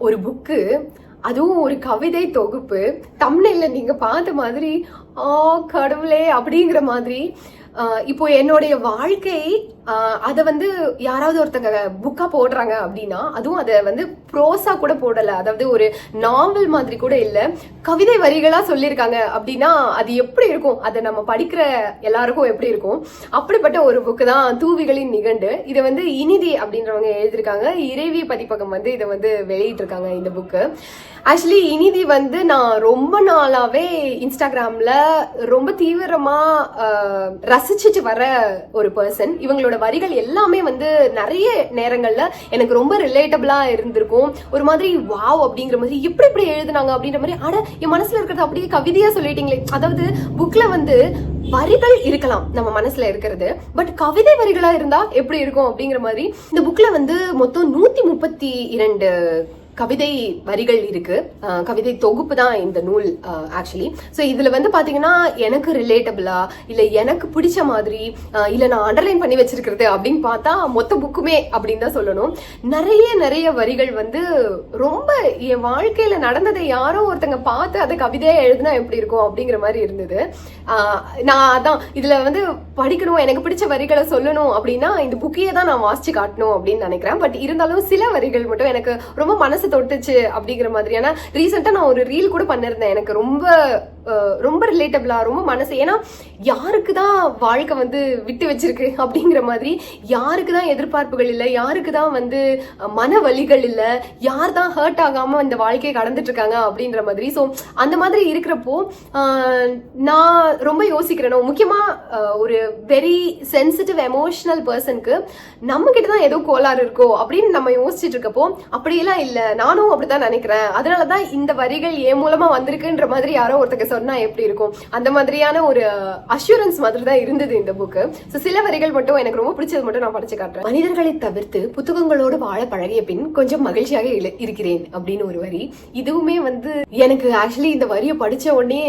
ஒரு புக்கு அதுவும் ஒரு கவிதை தொகுப்பு தமிழில் நீங்கள் பார்த்த மாதிரி ஆ கடவுளே அப்படிங்கிற மாதிரி இப்போ என்னுடைய வாழ்க்கை அதை வந்து யாராவது ஒருத்தங்க புக்கா போடுறாங்க அப்படின்னா அதுவும் அதை வந்து ப்ரோஸா கூட போடல. அதாவது ஒரு நாவல் மாதிரி கூட இல்லை. கவிதை வரிகளா சொல்லியிருக்காங்க அப்படின்னா அது எப்படி இருக்கும்? அதை நம்ம படிக்கிற எல்லாருக்கும் எப்படி இருக்கும்? அப்படிப்பட்ட ஒரு புக்கு தான் தூவிகளின் நிகண்டு. இதை வந்து இனிதி அப்படின்றவங்க எழுதியிருக்காங்க. இறைவி பதிப்பகம் வந்து இதை வந்து வெளியிட்டிருக்காங்க இந்த புக்கு ஆக்சுவலி இனிதி வந்து நான் ரொம்ப நாளாவே இன்ஸ்டாகிராம்ல ரொம்ப தீவிரமா ரசிச்சுட்டு வர ஒரு பர்சன் இவங்களோட வரிகள் எல்லாமே வந்து நிறைய நேரங்களில் எனக்கு ரொம்ப ரிலேட்டபிளாக இருந்திருக்கும். ஒரு மாதிரி வாவ் அப்படிங்கிற மாதிரி இப்படி இப்படி எழுதுனாங்க அப்படின்ற மாதிரி ஆனால் என் மனசில் இருக்கிறது அப்படியே கவிதையாக சொல்லிட்டீங்களே. அதாவது புக்கில் வந்து வரிகள் இருக்கலாம் நம்ம மனசுல இருக்கிறது பட் கவிதை வரிகளா இருந்தா எப்படி இருக்கும் அப்படிங்கிற மாதிரி இந்த புக்ல வந்து மொத்தம் நூத்தி முப்பத்தி இரண்டு கவிதை வரிகள் இருக்கு. கவிதை தொகுப்பு தான் இந்த நூல் ஆக்சுவலி ஸோ இதில் வந்து பார்த்தீங்கன்னா எனக்கு ரிலேட்டபிளா இல்லை எனக்கு பிடிச்ச மாதிரி இல்லை நான் அண்டர்லைன் பண்ணி வச்சிருக்கிறது அப்படின்னு பார்த்தா மொத்த புக்குமே அப்படின்னு தான் சொல்லணும். நிறைய நிறைய வரிகள் வந்து ரொம்ப என் வாழ்க்கையில் நடந்ததை யாரோ ஒருத்தங்க பார்த்து அதை கவிதையாக எழுதினா எப்படி இருக்கும் அப்படிங்கிற மாதிரி இருந்தது. நான் அதான் இதில் வந்து படிக்கணும் எனக்கு பிடிச்ச வரிகளை சொல்லணும் அப்படின்னா இந்த புக்கையே தான் நான் வாசிச்சு காட்டணும் அப்படின்னு நினைக்கிறேன். பட் இருந்தாலும் சில வரிகள் மட்டும் எனக்கு ரொம்ப மனசு தொட்டுச்சு அப்படிங்கிற மாதிரியான ரீசெண்டாக நான் ஒரு ரீல் கூட பண்ணிருந்தேன். எனக்கு ரொம்ப ரொம்ப ரிலேட்டபிளாக ரொம்ப மனசு. ஏன்னா யாருக்கு தான் வாழ்க்கை வந்து விட்டு வச்சிருக்கு அப்படிங்கிற மாதிரி யாருக்கு தான் எதிர்பார்ப்புகள் இல்லை யாருக்கு தான் வந்து மன வலிகள் இல்லை யார் தான் ஹர்ட் ஆகாமல் இந்த வாழ்க்கையை கடந்துட்டு இருக்காங்க அப்படின்ற மாதிரி. ஸோ அந்த மாதிரி இருக்கிறப்போ நான் ரொம்ப யோசிக்கிறேனோ. முக்கியமாக ஒரு வெரி சென்சிட்டிவ் எமோஷனல் பர்சனுக்கு நம்மக்கிட்ட தான் ஏதோ கோளாறு இருக்கோ அப்படின்னு நம்ம யோசிச்சுட்டு இருக்கப்போ அப்படியெல்லாம் இல்லை. நானும் அப்படிதான் நினைக்கிறேன். அதனால தான் இந்த வரிகள் என் மூலமாக வந்திருக்குன்ற மாதிரி யாரோ ஒருத்தங்க சொன்னா எப்படி இருக்கும்? அந்த மாதிரியான ஒரு அஷூரன்ஸ் மாதிரி தான் இருந்தது இந்த புக்கு ஸோ சில வரிகள் மட்டும் எனக்கு ரொம்ப பிடிச்சது மட்டும் நான் படிச்சு காட்டுறேன். மனிதர்களை தவிர்த்து புத்தகங்களோடு வாழ பழகிய பின் கொஞ்சம் மகிழ்ச்சியாக இருக்கிறேன் அப்படின்னு ஒரு வரி. இதுவுமே வந்து எனக்கு ஆக்சுவலி இந்த வரியை படிச்ச உடனே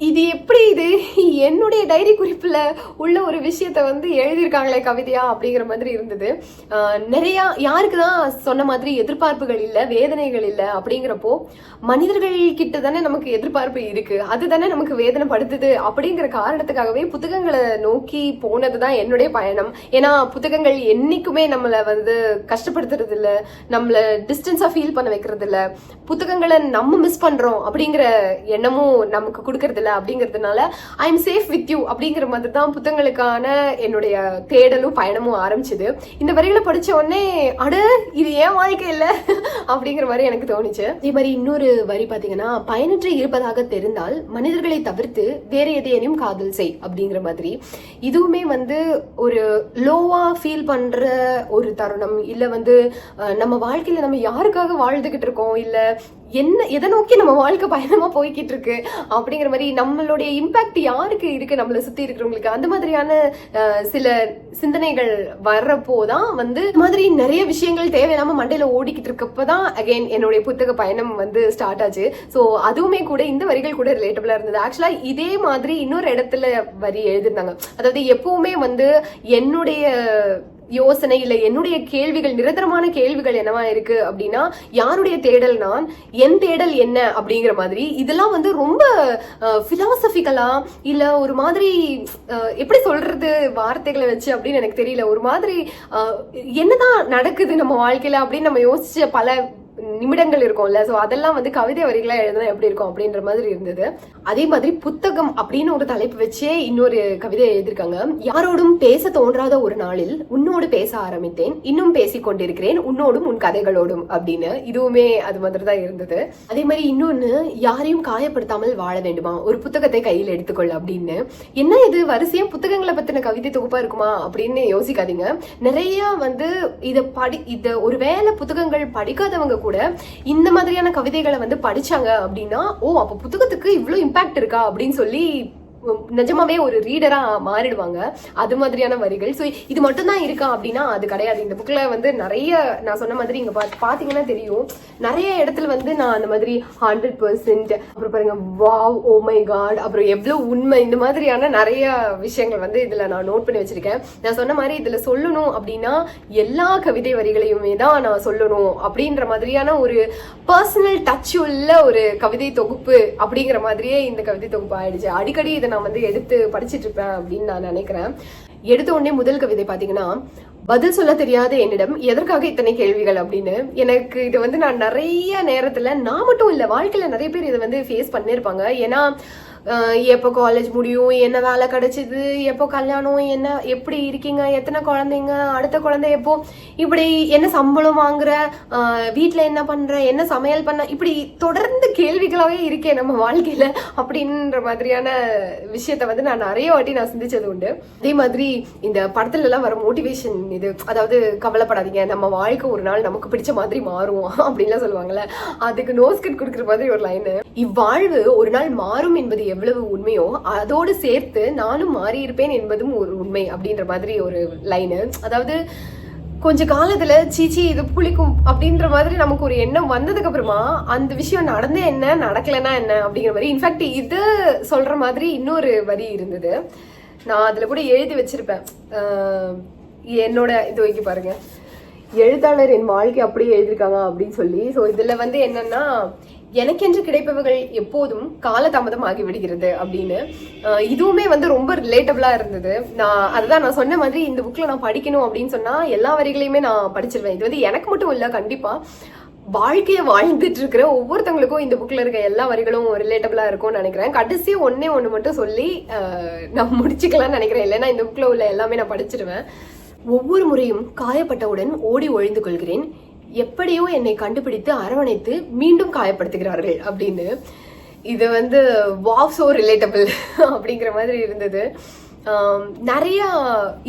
இது எப்படி இது? என்னுடைய டைரி குறிப்பில் உள்ள ஒரு விஷயத்த வந்து எழுதியிருக்காங்களே கவிதையா அப்படிங்கிற மாதிரி இருந்தது. நிறையா யாருக்கு தான் சொன்ன மாதிரி எதிர்பார்ப்புகள் இல்லை வேதனைகள் இல்லை அப்படிங்கிறப்போ மனிதர்கள் கிட்ட தானே நமக்கு எதிர்பார்ப்பு இருக்கு. அது தானே நமக்கு வேதனை படுத்துது அப்படிங்கிற காரணத்துக்காகவே புத்தகங்களை நோக்கி போனது தான் என்னுடைய பயணம். ஏன்னா புத்தகங்கள் என்றைக்குமே நம்மளை வந்து கஷ்டப்படுத்துறது இல்லை நம்மளை டிஸ்டன்ஸாக ஃபீல் பண்ண வைக்கிறது இல்லை. புத்தகங்களை நம்ம மிஸ் பண்ணுறோம் அப்படிங்கிற எண்ணமும் நமக்கு கொடுக்கறது இல்லை அப்படிங்கிறதுனால I am safe with you அப்படிங்கிற மாதிரி தான் புத்தகங்களுக்கான என்னுடைய தேடலும் பயணமும் ஆரம்பிச்சது. இந்த வரிகளை படிச்ச உடனே அட இது ஏன் வாழ்க்கை இல்ல? அப்படிங்கிற மாதிரி எனக்கு தோணுச்சு. இதே மாதிரி இன்னொரு வரி பார்த்தீங்கன்னா பயனற்று இருப்பதாக தெரிந்தால் மனிதர்களை தவிர்த்து வேற எதையனையும் காதல் செய் அப்படிங்கிற மாதிரி. இதுவுமே வந்து ஒரு லோவா ஃபீல் பண்ணுற ஒரு தருணம். இல்லை வந்து நம்ம வாழ்க்கையில் நம்ம யாருக்காக வாழ்ந்துகிட்டு இருக்கோம்? இல்லை என்ன எதை நோக்கி நம்ம வாழ்க்கை பயணமா போய்கிட்டு இருக்கு அப்படிங்கிற மாதிரி நம்மளுடைய இம்பாக்ட் யாருக்கு இருக்கு? நம்மளை சுத்தி இருக்கிறவங்களுக்கு. அந்த மாதிரியான சில சிந்தனைகள் வர்றப்போ தான் வந்து மாதிரி நிறைய விஷயங்கள் தேவையில்லாம மண்டையில ஓடிக்கிட்டு இருக்கப்பதான் அகைன் என்னுடைய புத்தக பயணம் வந்து ஸ்டார்ட் ஆச்சு. ஸோ அதுவுமே கூட இந்த வரிகள் கூட ரிலேட்டபிளா இருந்தது. ஆக்சுவலா இதே மாதிரி இன்னொரு இடத்துல வரி எழுதிருந்தாங்க அதாவது எப்பவுமே வந்து என்னுடைய யோசனை இல்லை என்னுடைய கேள்விகள் நிரந்தரமான கேள்விகள் என்னவா இருக்கு அப்படின்னா யாருடைய தேடல் நான் என் தேடல் என்ன அப்படிங்கிற மாதிரி. இதெல்லாம் வந்து ரொம்ப ஃபிலாசபிக்கலா இல்லை ஒரு மாதிரி எப்படி சொல்றது வார்த்தைகளை வச்சு அப்படின்னு எனக்கு தெரியல. ஒரு மாதிரி என்னதான் நடக்குது நம்ம வாழ்க்கையில அப்படின்னு நம்ம யோசிச்ச பல நிமிடங்கள் இருக்கும்ல. ஸோ அதெல்லாம் வந்து கவிதை வரிகளாக எழுதினா எப்படி இருக்கும் அப்படின்ற மாதிரி இருந்தது. அதே மாதிரி புத்தகம் அப்படின்னு ஒரு தலைப்பு வச்சே இன்னொரு கவிதை எழுதியிருக்காங்க. யாரோடும் பேச தோன்றாத ஒரு நாளில் உன்னோடு பேச ஆரம்பித்தேன். இன்னும் பேசிக் கொண்டிருக்கிறேன். உன்னோடும் உன் கதைகளோடும் அப்படின்னு. இதுவுமே அது மாதிரி தான் இருந்தது. அதே மாதிரி இன்னொன்று யாரையும் காயப்படுத்தாமல் வாழ வேண்டுமா? ஒரு புத்தகத்தை கையில் எடுத்துக்கொள்ள அப்படின்னு. என்ன இது? வரிசையா புத்தகங்களை பத்தின கவிதை தொகுப்பா இருக்குமா? அப்படின்னு யோசிக்காதீங்க. நிறைய வந்து இதை படி இதை ஒருவேளை புத்தகங்கள் படிக்காதவங்க கூட இந்த மாதிரியான கவிதைகளை வந்து படிச்சாங்க அப்படின்னா ஓ அப்ப புத்தகத்துக்கு இவ்வளவு இம்பாக்ட் இருக்கா அப்படின்னு சொல்லி நிஜமாவே ஒரு ரீடரா மாறிடுவாங்க. அது மாதிரியான வரிகள். ஸோ இது மட்டும் தான் இருக்கா அப்படின்னா அது கிடையாது. இந்த புக்கில் வந்து நிறைய நான் சொன்ன மாதிரி இங்கே பா- பார்த்தீங்கன்னா தெரியும். நிறைய இடத்துல வந்து நான் அந்த மாதிரி ஹண்ட்ரட் பர்சன்ட் அப்புறம் பாருங்க வாவ் ஓ மை காட் அப்புறம் எவ்வளோ உண்மை இந்த மாதிரியான நிறைய விஷயங்கள் வந்து இதில் நான் நோட் பண்ணி வச்சிருக்கேன். நான் சொன்ன மாதிரி இதில் சொல்லணும் அப்படின்னா எல்லா கவிதை வரிகளையுமே தான் நான் சொல்லணும் அப்படின்ற மாதிரியான ஒரு பர்சனல் டச் உள்ள ஒரு கவிதை தொகுப்பு அப்படிங்கிற மாதிரியே இந்த கவிதை தொகுப்பு ஆயிடுச்சு. அடிக்கடி இதை நான் வந்து எடுத்து படிச்சுட்டு இருப்பேன் அப்படின்னு நான் நினைக்கிறேன். எடுத்த உடனே முதல் கவிதை பாத்தீங்கன்னா பதில் சொல்ல தெரியாத என்னிடம் எதற்காக இத்தனை கேள்விகள் அப்படின்னு. எனக்கு இது வந்து நான் நிறைய நேரத்துல நான் மட்டும் இல்லை வாழ்க்கையில நிறைய பேர் இதை வந்து ஃபேஸ் பண்ணியிருப்பாங்க. ஏன்னா எப்போ காலேஜ் முடியும் என்ன வேலை கிடைச்சிது எப்போ கல்யாணம் என்ன எப்படி இருக்கீங்க எத்தனை குழந்தைங்க அடுத்த குழந்தை எப்போ இப்படி என்ன சம்பளம் வாங்குற வீட்டில் என்ன பண்ற என்ன சமையல் பண்ண இப்படி தொடர்ந்து கேள்விகளாகவே இருக்கே நம்ம வாழ்க்கையில அப்படின்ற மாதிரியான விஷயத்த வந்து நான் நிறைய வாட்டி நான் சிந்திச்சது உண்டு. அதே மாதிரி இந்த படத்துல எல்லாம் வர மோட்டிவேஷன் இது அதாவது கவலைப்படாதீங்க நம்ம வாழ்க்கை ஒரு நாள் நமக்கு பிடிச்ச மாதிரி மாறும் அப்படின்லாம் சொல்லுவாங்கல்ல அதுக்கு நோஸ்கட் கொடுக்குற மாதிரி ஒரு லைனு இவ்வாழ்வு ஒரு நாள் மாறும் என்பது எவ்வளவு உண்மையோ அதோடு சேர்த்து நானும் மாறியிருப்பேன் என்பதும் ஒரு உண்மை அப்படின்ற மாதிரி ஒரு லைனு அதாவது கொஞ்ச காலத்துல சீச்சி இது புளிக்கும் அப்படின்ற மாதிரி நமக்கு ஒரு எண்ணம் வந்ததுக்கு அப்புறமா அந்த விஷயம் நடந்தே என்ன நடக்கலன்னா என்ன அப்படிங்கிற மாதிரி. இன்ஃபேக்ட் இது சொல்ற மாதிரி இன்னொரு வரி இருந்தது. நான் அதுல கூட எழுதி வச்சிருப்பேன். என்னோட இது வைக்க பாருங்க. எழுத்தாளர் என் வாழ்க்கை அப்படியே எழுதியிருக்காங்க அப்படின்னு சொல்லி. ஸோ இதில் வந்து என்னன்னா எனக்கென்று கிடைப்பவர்கள் எப்போதும் காலதாமதம் ஆகிவிடுகிறது அப்படின்னு இதுவுமே வந்து ரொம்ப ரிலேட்டபிளாக இருந்தது. நான் அதுதான் நான் சொன்ன மாதிரி இந்த புக்கில் நான் படிக்கணும் அப்படின்னு சொன்னால் எல்லா வரிகளையுமே நான் படிச்சிருவேன். இது வந்து எனக்கு மட்டும் இல்லை கண்டிப்பாக வாழ்க்கையை வாழ்ந்துட்டு இருக்கிற ஒவ்வொருத்தவங்களுக்கும் இந்த புக்கில் இருக்க எல்லா வரிகளும் ரிலேட்டபிளாக இருக்கும்னு நினைக்கிறேன். கடைசி ஒன்னே ஒன்று மட்டும் சொல்லி நான் முடிச்சுக்கலாம்னு நினைக்கிறேன். இல்லைன்னா இந்த புக்கில் உள்ள எல்லாமே நான் படிச்சிருவேன். ஒவ்வொரு முறையும் காயப்பட்டவுடன் ஓடி ஒழிந்து கொள்கிறேன். எப்படியோ என்னை கண்டுபிடித்து அரவணைத்து மீண்டும் காயப்படுத்துகிறார்கள் அப்படின்னு. இது வந்து வாவ் ஸோ ரிலேட்டபிள் அப்படிங்கிற மாதிரி இருந்தது. நிறையா நிறைய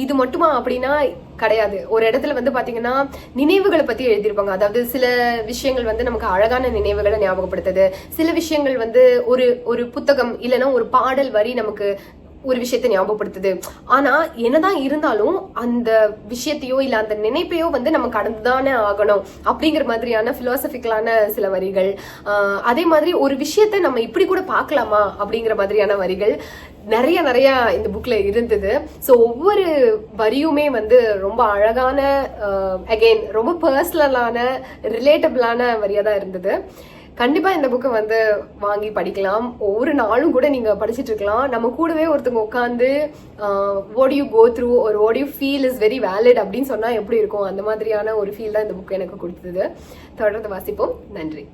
இது மட்டுமா அப்படின்னா கிடையாது. ஒரு இடத்துல வந்து பார்த்தீங்கன்னா நினைவுகளை பற்றி எழுதியிருப்பாங்க. அதாவது சில விஷயங்கள் வந்து நமக்கு அழகான நினைவுகளை ஞாபகப்படுத்துது. சில விஷயங்கள் வந்து ஒரு ஒரு புத்தகம் இல்லைன்னா ஒரு பாடல் வரி நமக்கு ஒரு விஷயத்தை ஞாபகப்படுத்துது. ஆனா என்னதான் இருந்தாலும் அந்த விஷயத்தையோ இல்ல அந்த நினைப்பையோ வந்து நம்ம கடந்துதானே ஆகணும் அப்படிங்கிற மாதிரியான பிலாசபிக்கலான சில வரிகள். அதே மாதிரி ஒரு விஷயத்த நம்ம இப்படி கூட பார்க்கலாமா அப்படிங்கிற மாதிரியான வரிகள் நிறைய நிறைய இந்த புக்ல இருந்தது. ஸோ ஒவ்வொரு வரியுமே வந்து ரொம்ப அழகான அகைன் ரொம்ப பர்சனலான ரிலேட்டபிளான வரியா தான் இருந்தது. கண்டிப்பா இந்த புக்கை வந்து வாங்கி படிக்கலாம். ஒவ்வொரு நாளும் கூட நீங்க படிச்சுட்டு இருக்கலாம். நம்ம கூடவே ஒருத்தவங்க உட்காந்து ஓட் யூ கோ த்ரூ ஒரு what you feel is very valid அப்படின்னு சொன்னா எப்படி இருக்கும்? அந்த மாதிரியான ஒரு ஃபீல் தான் இந்த புக் எனக்கு கொடுத்தது. தொடர்ந்து வாசிப்போம். நன்றி.